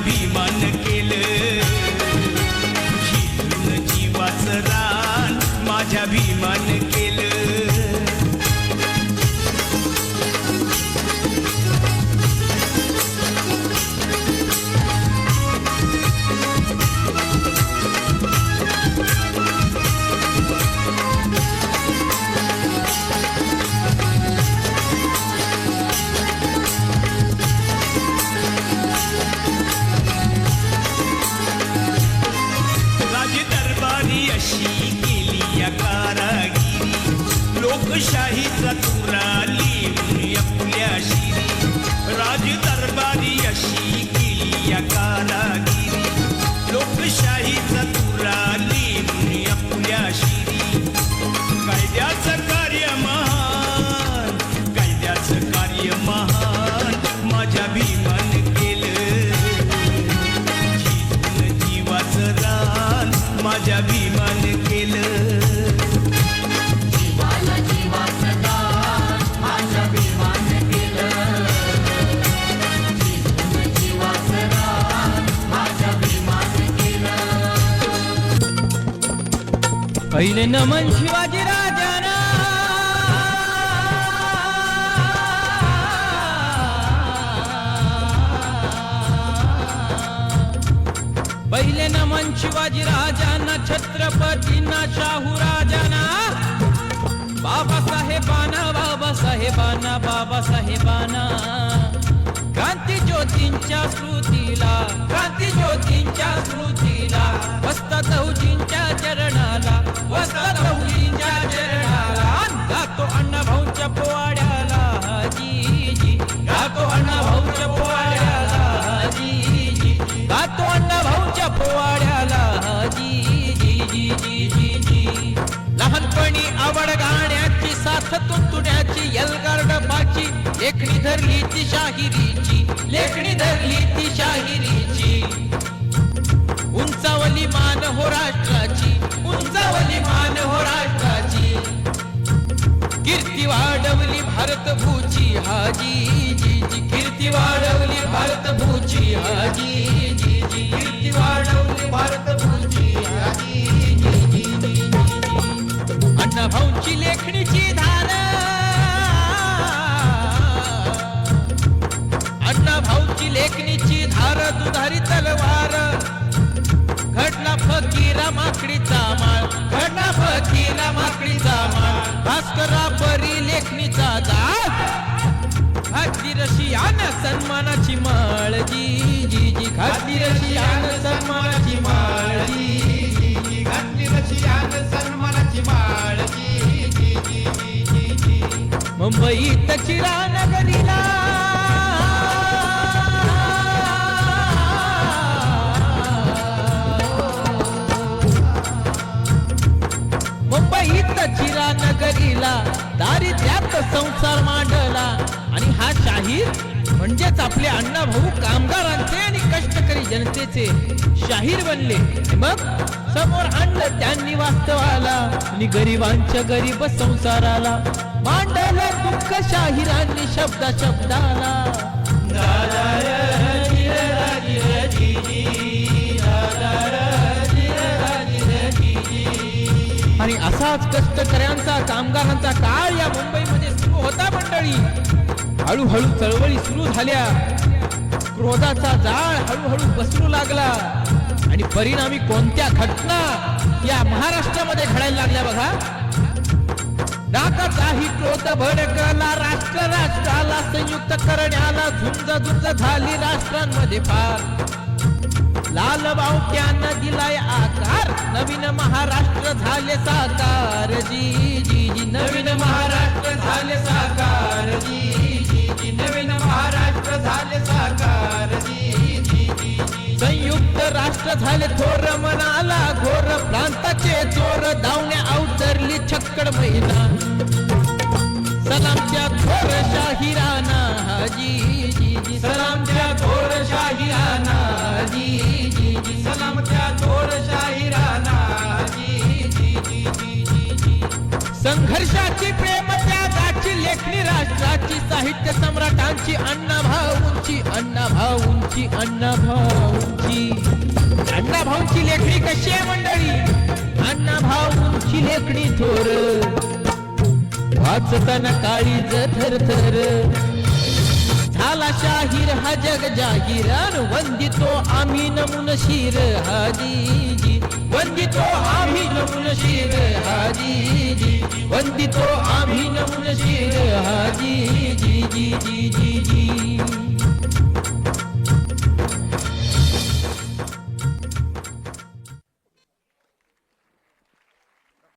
minha दरबारी अशी केली या कारागिरी. लोकशाहीचा तुरा लिहून आपल्या शिरी. अशी केली या कारागिरी. पहिले नमन शिवाजी राजाना? पहिले नमन शिवाजी राजांना छत्रपतींना शाहू राजांना. बाबासाहेबांना बाबा साहेबाना क्रांती ज्योतींच्या स्मृतीला क्रांती ज्योतींच्या स्मृतीला वसतात लहुजींच्या चरणाला वसतात लहुजींच्या चरणाला गातो अण्णा भाऊच्या पोवाड्याला जी जी गातो अण्णा भाऊच्या पोवाड्याला जी जी गातो अण्णा भाऊच्या पोवाड्याला जी जी जी जी जी जी. लहानपणी आवड गाण्या गाण्याची साथ तुंतुण्याची एल्गार्ड बाची लेखणी धरली ती शाहिरीची. लेखणी धरली ती शाहिरीची. उंचावली मान हो राष्ट्राची. उंचावली मान हो राष्ट्राची. कीर्ती वाढवली भारत भूची हाजी. जी जी कीर्ती वाढवली भारत भूची हाजी. जी जी कीर्ती वाढवली भारत भूची हाजी. भाऊंची लेखणीची धार. अण्णा भाऊची लेखणीची धार दुधारी तलवार. घडला फकीरा माकडीचा माळ घडला फकीरा माकडीचा माळ. भास्करा परी लेखणीचा जाळ घातली रशियान सन्मानाची माळ जी जी जी. घातली रशियान सन्मानाची माळ जी जी जी. घातली रशियान मुंबईत चिरा नगरीला मुंबईत चिरा नगरीला दारिद्र्यात संसार मांडला. आणि हा शाहीर म्हणजेच आपले अण्णा भाऊ कामगार जनतेचे शाहीर बनले. मग समोर आणलं त्यांनी वास्तवाला. आणि गरिबांच्या गरीब संसाराला. मांडलं दुःख शाहिरांनी शब्दा शब्दाला. आणि असाच कष्टकऱ्यांचा कामगारांचा काळ या मुंबईमध्ये सुरू होता मंडळी. हळूहळू चळवळी सुरू झाल्या. क्रोधाचा जाळ हळूहळू पसरू लागला. आणि परिणामी कोणत्या घटना या महाराष्ट्रामध्ये घडायला लागल्या बघा? डाकाचाही क्रोध भडकला राष्ट्र राष्ट्राला संयुक्त करण्याला झुंज झुंज झाली राष्ट्रांमध्ये फार लाल बावट्यानं दिलाय आकार नवीन महाराष्ट्र झाले साकार. जी जी जी नवीन महाराष्ट्र झाले साकार. जी जी जी नवीन महाराष्ट्र झाले थोर मनाला घोर प्रांताचे चोर धावण्या अवतरली छक्कड महिला सलामच्या थोर शाहिराना जी जी जी. सलामच्या थोर शाहिराना जी जी जी. सलामच्या थोर शाहिराना जी जी जी जी जी. संघर्षाची प्रेम लेखणी राष्ट्राची साहित्य सम्राटांची अण्णा भाऊंची अण्णा भाऊंची अण्णा भाऊंची अण्णा भाऊंची लेखणी कशी आहे मंडळी? अण्णा भाऊंची लेखणी थोर. वाचताना काळी थर थर झाला शाहीर हा जग जाहीर वंदितो आम्ही नमून शिर हाजी जी वंदितो आम्ही नमून शिर हाजी जी वंदितो आम्ही नमुन शिर हाजी जी जी जी